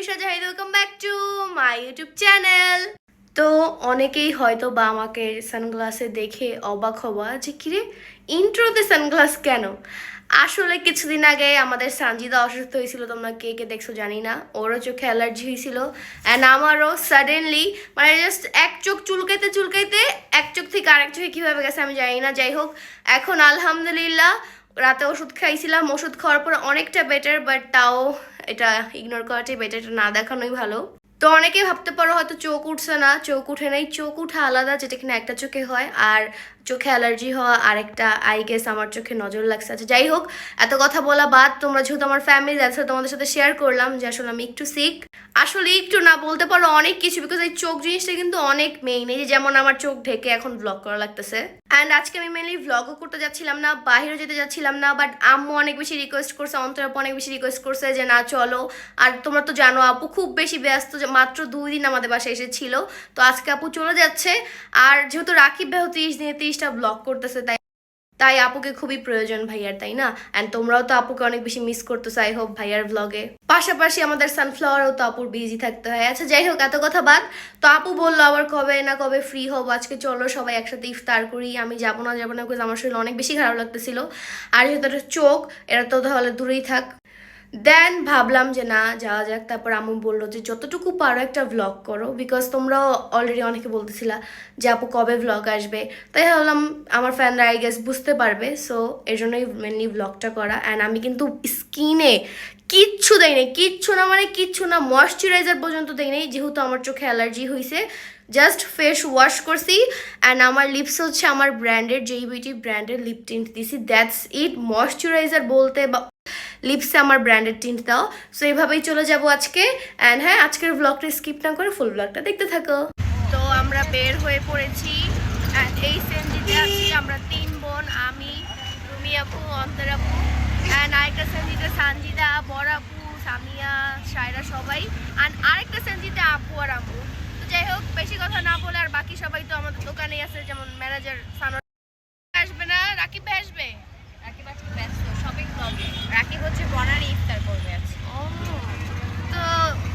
Misha Zahid my YouTube channel তো অনেকেই হয়তো বা আমাকে সানগ্লাসে দেখে অবাক হবা যে, কিরে ইন্ট্রোতে সানগ্লাস কেন? আসলে কিছুদিন আগে আমাদের সানজিদা অসুস্থ হয়েছিল, তোমরা কে কে দেখছ জানি না। ওরও চোখে অ্যালার্জি হয়েছিল। অ্যান্ড আমারও সাডেনলি মানে জাস্ট এক চোখ চুলকাইতে চুলকাইতে, এক চোখ থেকে আরেক চোখে কীভাবে গেছে আমি জানি না। যাই হোক, এখন আলহামদুলিল্লাহ, রাতে ওষুধ খাইছিলাম। ওষুধ খাওয়ার পর অনেকটা বেটার বাট তাও এটা ইগনোর করাটাই বেটার এটা না দেখানোই ভালো। তো অনেকেই ভাবতে পারো হয়তো চোখ উঠছে না, চোখ উঠে নাই, চোখ উঠা আলাদা, যেটা কিনা একটা চোখে হয়। আর চোখে অ্যালার্জি হওয়া আরেকটা আই গেস আমার চোখে নজর লাগছে। আচ্ছা যাই হোক এত কথা বলা বাদ, তোমরা যেহেতু আমার ফ্যামিলি আছে তোমাদের সাথে শেয়ার করলাম যে আসলে আমি একটু সিক আসলে একটু না বলতে পারো অনেক কিছু বিকজ এই চোখ জিনিসটা কিন্তু অনেক মেইন এই যেমন আমার চোখ ঢেকে এখন ব্লগ করা লাগতেছে। অ্যান্ড আজকে আমি মেনলি ভ্লগও করতে যাচ্ছিলাম না বাইরে যেতে যাচ্ছিলাম না বাট আম্মু অনেক বেশি রিকোয়েস্ট করছে, অন্তর আপু অনেক বেশি রিকোয়েস্ট করছে যে, না, চলো। আর তোমরা তো জানো, আপু খুব বেশি ব্যস্ত মাত্র দুই দিন আমাদের বাসায় এসেছিল। তো আজকে আপু চলে যাচ্ছে। আর যেহেতু রাকিব ভাইও তিরিশ দিনে তিরিশটা ব্লগ করতেছে, তাই তাই আপুকে খুবই প্রয়োজন ভাইয়ার, তাই না? অ্যান্ড তোমরাও তো আপুকে অনেক বেশি মিস করতেছো আই হোপ ভাইয়ার ব্লগে পাশাপাশি আমাদের সানফ্লাওয়ারও তো আপুর বিজি থাকতে হয়। আচ্ছা যাই হোক, এত কথা বাদ। তো আপু বলল আবার কবে না কবে ফ্রি হব। আজকে চলো সবাই একসাথে ইফতার করি। আমি যাব না যাব না আমার শরীর অনেক বেশি খারাপ লাগতেছিল। আর যেহেতু চোখ এরা তো তাহলে দূরেই থাক। দেন ভাবলাম যে না, যাওয়া যাক। তারপর আম্মু বলল যে, যতটুকু পারো একটা ভ্লগ করো বিকজ তোমরাও অলরেডি অনেকে বলতেছিলা যে, আপু, কবে ভ্লগ আসবে? তাই ভাবলাম, আমার ফ্যানরা আই গেস বুঝতে পারবে। সো এর জন্যই মেনলি ভ্লগটা করা। অ্যান্ড আমি কিন্তু স্কিনে কিচ্ছু দেই নাই। কিচ্ছু না মানে কিচ্ছু না ময়শ্চারাইজার পর্যন্ত দেই নাই। যেহেতু আমার চোখে অ্যালার্জি হয়েছে জাস্ট ফেস ওয়াশ করছি। অ্যান্ড আমার লিপস হচ্ছে আমার ব্র্যান্ডের যেই ব্র্যান্ডের লিপ টিন্ট দিছি দ্যাটস ইট ময়শ্চারাইজার বলতে বা লিপসে আমার ব্র্যান্ডেড টিন্ট দাও। সো এইভাবেই চলে যাব আজকে। অ্যান্ড হ্যাঁ আজকের ব্লগটা স্কিপ না করে ফুল ব্লগটা দেখতে থাকো। তো আমরা বের হয়ে পড়েছি। এই সেনজিতে আছি আমরা তিন বোন, আমি, রুমি আপু, অন্তর আপু। অ্যান্ড আরেকটা সেনজিতে সানজিদা বড় আপু, সামিয়া, সায়রা সবাই। অ্যান্ড আরেকটা সেনজিতে আপু আর আমু যাই হোক, বেশি কথা না বলে আর বাকি সবাই তো আমাদের দোকানেই আছে, যেমন ম্যানেজার সানোর আসবে না রাকিব ভাই আসবে রাকিব আজকে ব্যস্ত শপিং ব্লগে রাকিব হচ্ছে বনানি ইফতার করবে আজকে ও, তো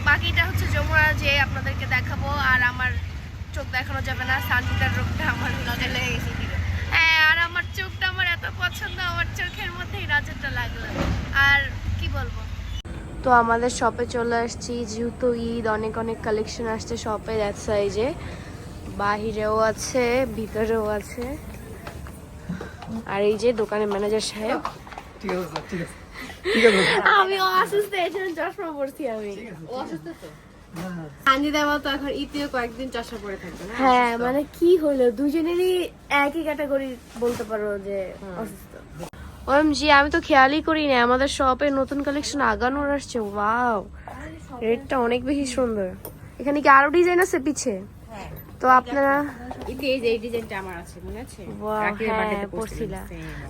বাকিটা হচ্ছে যমুনা যে আপনাদেরকে দেখাবো আর আমার চোখ দেখানো যাবে না সানজিদার রোগটা আমার নজর লেগে গেছে দিকে হ্যাঁ আর আমার চোখটা আমার এত পছন্দ আমার চোখের মধ্যেই নজরটা লাগল। আর কি বলব? তো আমাদের শপে চলে আসছি। যেহেতু ঈদ অনেক অনেক কালেকশন আসছে শপে দ্যাট সাইজে বাহিরেও আছে ভিতরেও আছে। আর এই যে দোকানের ম্যানেজার সাহেব। ঠিক আছে স্যার, ঠিক আছে। ঠিক আছে। আমি অসুস্থ জন্য চশমা পড়ছি আমি। অসুস্থ তো? তো এখন ইতিও কয়েকদিন চশমা পরে থাকবে হ্যাঁ মানে কি হলো? দুজনেরই একই ক্যাটাগরি বলতে পারো যে অসুস্থ। ওএমজি আমি তো খেয়ালই করি না আমাদের শপে নতুন কালেকশন আগানোর আসছে। ওয়াও রেটটা অনেক বেশি সুন্দর। এখানে কি আরও ডিজাইন আছে পিছে? তো আপনারা হ্যাঁ,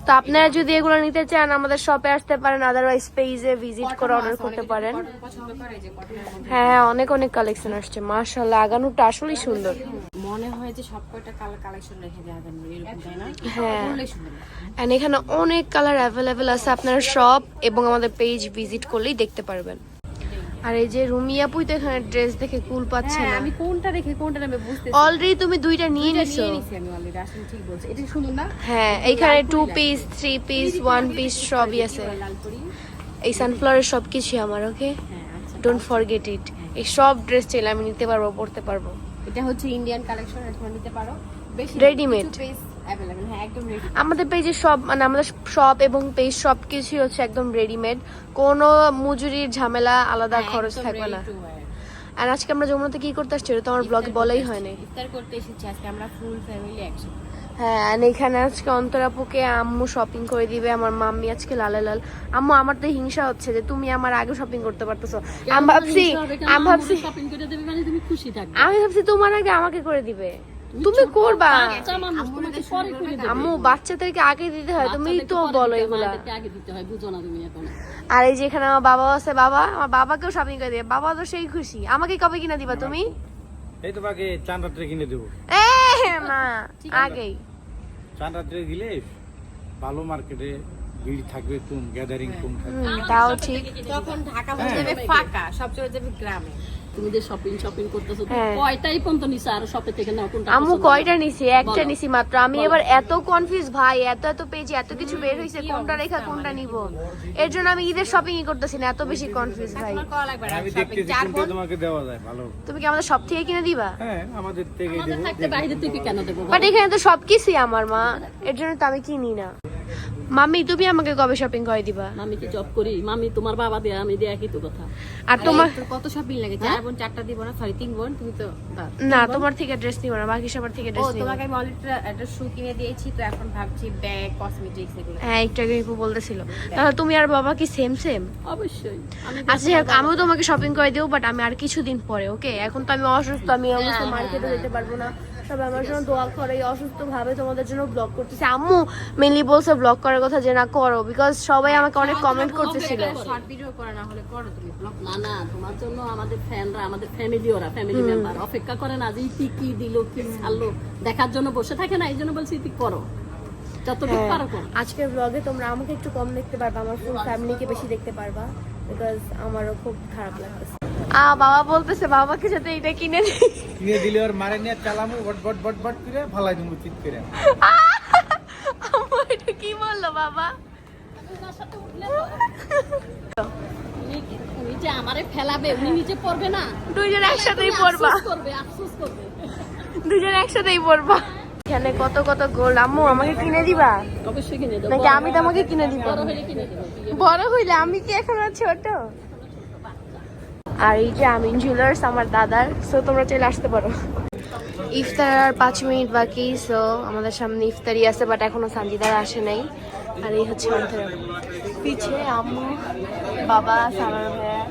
তো আপনারা যদি এগুলো নিতে চান আমাদের শপে আসতে পারেন। আদারওয়াইজ পেজে ভিজিট করে অর্ডার করতে পারেন। হ্যাঁ অনেক অনেক কালেকশন আসছে। মাশাআল্লাহ আগানোটা আসলেই সুন্দর। মনে হয় যে সব কয়টা কালার কালেকশন রেখে দেওয়া যাবে এরকম তাই না? হ্যাঁ। এখানে অনেক কালার অ্যাভেলেবেল আছে আপনারা শপ এবং আমাদের পেজ ভিজিট করলেই দেখতে পারবেন। আর এই যে রুমিয়াপুই তো এখানে ড্রেস দেখে কুল পাচ্ছে হ্যাঁ না। আমি কোনটা রেখে কোনটা নেবে বুঝতে অলরেডি তুমি দুইটা নিয়ে নিছো। নিয়ে নিছি আমি অলরেডি আসলে ঠিক বলছি। এটা সুন্দর না? হ্যাঁ এইখানে two piece three piece one piece সবই আছে। এই সানফ্লাওয়ারের সব কিছুই আমার ওকে হ্যাঁ ডোন্ট ফরগেট ইট এই সব ড্রেস চাইলে আমি নিতে পারব পড়তে পারব। এটা হচ্ছে ইন্ডিয়ান কালেকশন নিতে পারো। বেশি রেডিমেড পেজ অ্যাভেলেবল হ্যাঁ একদম রেডি আমাদের পেজে সব মানে আমাদের শপ এবং পেজ সব কিছুই হচ্ছে একদম রেডিমেড কোনো মজুরির ঝামেলা আলাদা হ্যাঁ, খরচ থাকবে না। আর আজকে আমরা যমুনাতে কি করতে আসছি তো আমার ব্লগে বলাই হয়নি। ইফতার করতে এসেছি আজকে আমরা ফুল ফ্যামিলি একসাথে। হ্যাঁ and এখানে আজকে অন্তরাপুকে আম্মু শপিং করে দিবে আমার মাম্মি আজকে লালে লাল। আম্মু আমার তো হিংসা হচ্ছে যে তুমি আমার আগে শপিং করতে পারতেছো। আমি ভাবছি আমি ভাবছি শপিং করে দেবে মানে তুমি খুশি থাকবে? আমি ভাবছি তোমার আগে আমাকে করে দিবে। তুমি করবা। আম্মু বাচ্চাদেরকে আগে দিতে হয় তুমি তো বলো এগুলা। আগে দিতে হয় বুঝো না তুমি এখন। আর এই যে এখানে আমার বাবা আছে বাবা আমার বাবাকেও শপিং করে দিবে বাবা তো সেই খুশি। আমাকে কবে কিনা দিবা তুমি? এই তোমাকে চান রাত্রে কিনে দেবো। মা আগেই। চান রাত্রে গেলে ভালো মার্কেটে ভিড় থাকবে কম গ্যাদারিং কম থাকবে তাও ঠিক। তখন ঢাকা হয়ে যাবে ফাঁকা সব চলে যাবে গ্রামে। তুমি যে শপিং শপিং করতেছো হ্যাঁ। কয়টাই পর্যন্ত নিছো? আর শপে থেকে নাও কোনটা আম্মু কয়টা নিছি? একটা নিছি মাত্র। আমি এবার এত কনফিউজ ভাই এত এত পেজে এত কিছু বের হয়েছে কোনটা রেখা কোনটা নিব? এর জন্য আমি ঈদের শপিংই করতেছি না এত বেশি কনফিউজ ভাই। তোমার করা লাগবে না আমি দেখতেছি কোনটা তোমাকে দেওয়া যায় ভালো। তুমি কি আমাদের সব থেকে কিনে দিবা? হ্যাঁ আমাদের থেকে আমাদের থাকতে বাইরে থেকে কেন দেবো বাট এখানে তো সবকিছুই আমার মা। এর জন্য তো আমি কিনি না। মাম্মি তুমি আমাকে কবে শপিং করে দিবা? মামি কি জব করি। মামি তোমার বাবা দেয়া আমি দেয়া কি তো কথা? আর তোমার কত শপিং লাগে চার বোন চারটা দিব না সরি তিন বোন তুমি তো না তোমার থেকে ড্রেস নিব না বাকি সবার থেকে ও ড্রেস নিব। তোমাকে আমি অলরেডি একটা শু কিনে দিয়েছি তো এখন ভাবছি ব্যাগ কসমেটিক্স এগুলো। হ্যাঁ একটু আগে রিপু বলতেছিল। তাহলে তুমি আর বাবা কি সেম সেম অবশ্যই। আমি আচ্ছা আমিও তোমাকে শপিং করে দেবো বাট আমি আর কিছুদিন পরে ওকে এখন তো আমি অসুস্থ আমি অবশ্য মার্কেটে যেতে পারব না। সবাই আমার জন্য দোয়া করে তোমাদের জন্য ব্লগ করতেছে। আম্মু মেনলি বলছে ব্লগ করার কথা যে না করো বিকজ সবাই আমাকে অনেক কমেন্ট করতেছিল। শর্ট ভিডিও করা না হলে করো তুমি ব্লগ না না তোমার জন্য আমাদের ফ্যানরা আমাদের ফ্যামিলি ওরা ফ্যামিলি মেম্বার অপেক্ষা করে না যে ইতি কি দিল কি ছাড়লো। দেখার জন্য বসে থাকে না এই জন্য বলছি ইতি করো। যতটুকু হ্যাঁ। পারো আজকের ব্লগে তোমরা আমাকে একটু কম দেখতে পারবা আমার ফুল ফ্যামিলিকে বেশি দেখতে পারবা বিকজ আমারও খুব খারাপ লাগতেছে। আ বাবা বলতেছে বাবাকে যাতে এটা কিনে দিই। কিনে দিলে আর মারে নিয়ে চালামু বট বট বট বট করে ফালাই দিমু চিত করে। আম্মু এটা কি বলল বাবা? আমারে ফেলাবে উনি নিজে পড়বে না? দুইজন একসাথেই তুমি পড়বা। করবে আফসোস করবে। দুজন একসাথেই পড়বা। এখানে কত কত গোল আম্মু আমাকে কিনে দিবা? অবশ্যই কিনে দেবো। নাকি আমি তোমাকে কিনে দিব? বড় কিনে দেবো। বড় হইলে আমি কি এখন আর ছোট? আর এই যে আমিন জুয়েলার্স আমার দাদার সো তোমরা চলে আসতে পারো। ইফতার আর পাঁচ মিনিট বাকি সো আমাদের সামনে ইফতারি আছে বাট এখনও সানজিদার আসে নাই। আর এই হচ্ছে আমাদের পিছে আম্মু বাবা সালার ভাইয়া।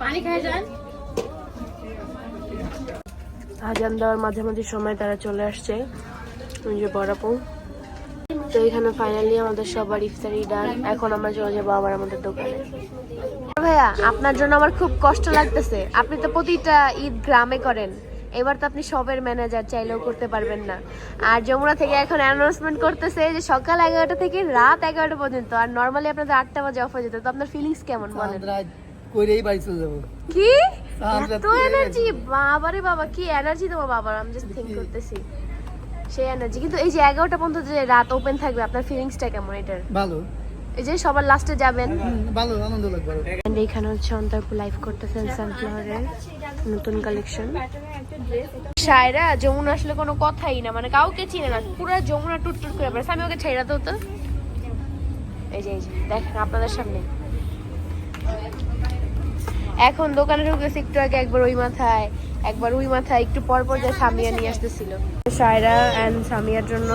পানি খাই যান। আজান দেওয়ার মাঝামাঝি সময় তারা চলে আসছে। ওই যে বড়াপু। তো এখানে ফাইনালি আমাদের সবার ইফতারি ডান। এখন আমরা চলে যাব আবার আমাদের দোকানে। ভাইয়া আপনার জন্য আমার খুব কষ্ট লাগতেছে। আপনি তো প্রতিটা ঈদ গ্রামে করেন। এবার তো আপনি সবের ম্যানেজার চাইলেও করতে পারবেন না। আর যমুনা থেকে এখন অ্যানাউন্সমেন্ট করতেছে যে সকাল এগারোটা থেকে রাত এগারোটা পর্যন্ত আর নর্মালি আপনাদের আটটা বাজে অফ হয়ে যেত। তো আপনার ফিলিংস কেমন বলেন? কইরেই বাড়ি চলে যাব। কি? এত এনার্জি বাবারে বাবা কি এনার্জি তোমার বাবার আমি জাস্ট থিঙ্ক করতেছি। সেই এনার্জি কিন্তু এই যে এগারোটা পর্যন্ত যে রাত ওপেন থাকবে আপনার ফিলিংসটা কেমন এটার? ভালো। এই যে সবার লাস্টে যাবেন। ভালো আনন্দ লাগবে And এখানে হচ্ছে লাইভ করতেছেন সানফ্লাওয়ারের নতুন কালেকশন সায়রা যমুনা আসলে কোনো কথাই না মানে কাউকে চিনে না পুরো যমুনা টুট টুট করে আমি ওকে ছেড়ে তো তো। এই যে এই যে দেখেন আপনাদের সামনে। এখন দোকানে ঢুকেছে একটু আগে একবার ওই মাথায়, একবার ওই মাথায়, একটু পর পর যে সামিয়া নিয়ে আসতেছিল। সায়রা অ্যান্ড সামিয়ার জন্য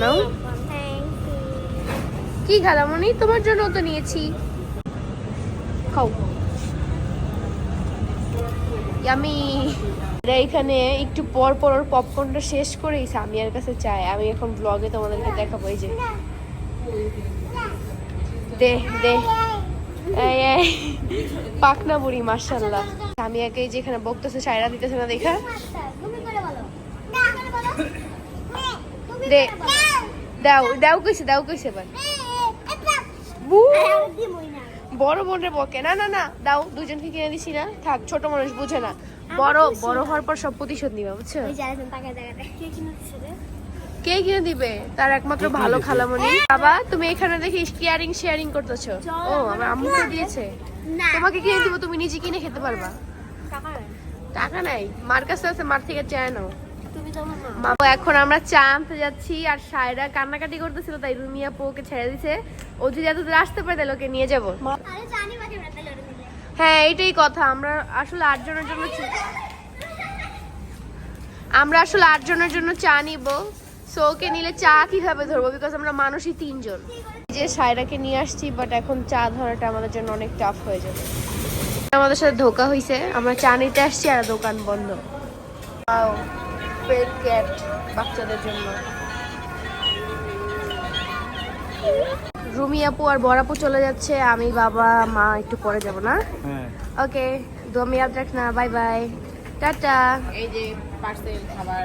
নাও কি খালামণি তোমার জন্য তো নিয়েছি। খাও। আমি এখানে একটু পর পর ওর পপকর্নটা শেষ করেই সামিয়ার কাছে চাই আমি এখন ব্লগে তোমাদেরকে দেখাবো এই যে। দে দে। পাকনা বুড়ি মার্শাল্লাহ সামিয়াকে যেখানে বকতেছে সায়রা দিতেছে না দেখা। দাও দাও কইছে দাও কইছে এবার। বড় বোনরে বকে। না না না দাও দুজনকে কিনে দিছি না। থাক ছোট মানুষ বুঝে না। বড় বড় হওয়ার পর সব প্রতিশোধ নিবা বুঝছ? কে কিনে দিবে? তার একমাত্র ভালো খালামণি। বাবা তুমি এখানে দেখি কেয়ারিং শেয়ারিং করতেছো। ও আমার আম্মুকে দিয়েছে। তোমাকে কিনে দিব তুমি নিজে কিনে খেতে পারবা। টাকা নাই। মার কাছে আছে মার থেকে চায় নাও। মা এখন আমরা চা আনতে যাচ্ছি আর সায়রা কান্নাকাটি করতেছিল তাই রুমিয়া পোকে ছেড়ে দিছে। ও যদি এত দূর আসতে পারে তাহলে ওকে নিয়ে যাব। হ্যাঁ এইটাই কথা। আমরা আসলে আটজনের জন্য আমরা আসলে আটজনের জন্য চা নিব। সো ওকে নিলে চা কীভাবে ধরবো? বিকজ আমরা মানুষই তিনজন। যে সায়রাকে নিয়ে আসছি বাট এখন চা ধরাটা আমাদের জন্য অনেক টাফ হয়ে যাবে। আমাদের সাথে ধোকা হয়েছে আমরা চা নিতে আসছি আর দোকান বন্ধ। পেট ক্যাট বাচ্চাদের জন্য। রুমি আপু আর বড় আপু চলে যাচ্ছে। আমি বাবা মা একটু পরে যাব না? হ্যাঁ। ওকে দম ইয়াদ রাখনা বাই বাই। টাটা। এই যে পার্সেল খাবার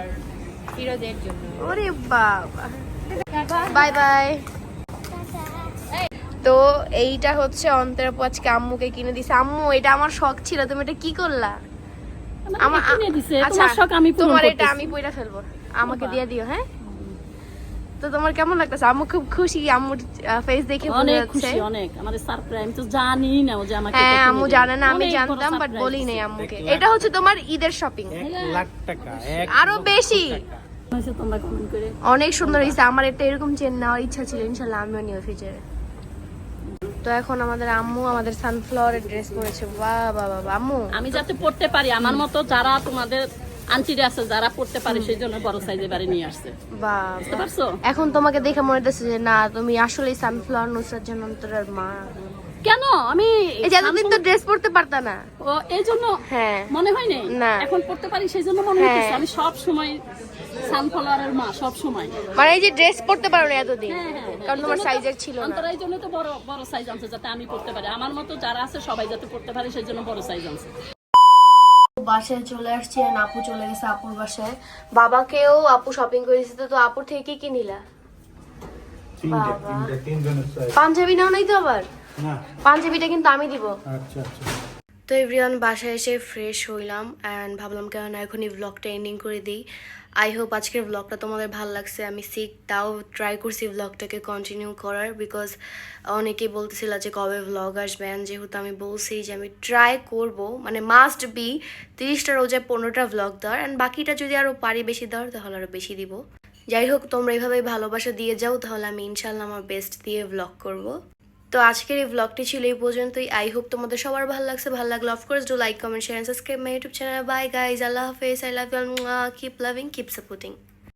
ফিরোজের জন্য। ওরে বাবা। Bye bye. তো এইটা হচ্ছে অন্তর আপু আজকে আম্মুকে কিনে দিছে। আম্মু এটা আমার শখ ছিল তুমি এটা কি করলা? আমার কিনে দিছে আচ্ছা তোমার শখ আমি তোমার এটা আমি পয়টা ফেলব। আমাকে দিয়ে দিও হ্যাঁ? তো তোমার কেমন লাগতেছে? আম্মু খুব খুশি আম্মুর ফেস দেখে বোঝা অনেক অনেক। আমাদের সারপ্রাইজ আমি তো জানি না ও যে আমাকে হ্যাঁ আম্মু জানে না আমি জানতাম বাট surprise বলি নাই আম্মুকে। এটা হচ্ছে তোমার ঈদের শপিং লাখ টাকা আরও বেশি। টাকা। হয়েছে তোমরা কমেন্ট করে। অনেক সুন্দর হয়েছে আমার একটা এরকম চেন নেওয়ার ইচ্ছা ছিল ইনশাল্লাহ আমিও নিও ফিউচারে তো এখন আমাদের আম্মু আমাদের সানফ্লাওয়ারের ড্রেস পরেছে। বাহ বাহ বাহ আম্মু। আমি যাতে পড়তে পারি আমার মতো যারা তোমাদের আন্টিরা আছে যারা পড়তে পারে সেই জন্য বড় সাইজে বাড়ি নিয়ে আসছে। বাহ বুঝতে পারছ? এখন তোমাকে দেখে মনে হচ্ছে যে না তুমি আসলে সানফ্লাওয়ার নুসরাত অন্তরের মা। কেন? আমি এই এতদিন তো ড্রেস পরতে পারতা না। ও এই জন্য হ্যাঁ। মনে হয় না। এখন পড়তে পারি সেই জন্য মনে হ্যাঁ। হচ্ছে আমি সব সময় সানফ্লাওয়ারের মা সব সময়। মানে এই যে ড্রেস পরতে পারো না এতদিন হ্যাঁ, হ্যাঁ, হ্যাঁ। কারণ তোমার এই সাইজের ছিল না। অন্তরা এই জন্য তো বড় বড় সাইজ আনছে যাতে আমি পড়তে পারি। আমার মতো যারা আছে সবাই যাতে পড়তে পারে সেই জন্য বড় সাইজ আনছে। বাসায় চলে আসছি আর আপু চলে গেছে আপুর বাসায়। বাবাকেও আপু শপিং করে দিয়েছে তো আপুর থেকে কি কি নিলা। পাঞ্জাবি নাও নাই তো আবার? পাঞ্জাবিটা কিন্তু আমি দিব। আচ্ছা আচ্ছা। তো এভরিওয়ান বাসায় এসে ফ্রেশ হইলাম অ্যান্ড ভাবলাম কেন এখনই ব্লগটা এন্ডিং করে দিই। আই হোপ আজকের ব্লগটা তোমাদের ভালো লাগছে। আমি শিখ তাও ট্রাই করছি ব্লগটাকে কন্টিনিউ করার বিকজ অনেকেই বলতেছিল যে কবে ব্লগ আসবেন যেহেতু আমি বলছি যে আমি ট্রাই করব মানে মাস্ট বি তিরিশটা রোজায় পনেরোটা ব্লগ দেওয়ার অ্যান্ড বাকিটা যদি আরও পারি বেশি দেওয়ার, তাহলে আরও বেশি দিব। যাই হোক, তোমরা এইভাবে ভালোবাসা দিয়ে যাও, তাহলে আমি ইনশাল্লাহ আমার বেস্ট দিয়ে ব্লগ করব। তো আজকের এই ব্লগটি ছিল এই পর্যন্তই। আই হোপ তোমাদের সবার ভালো লাগছে। ভালো লাগল of course do like comment share subscribe my YouTube channel bye guys আল্লাহ হাফেজ। I love you keep loving keep supporting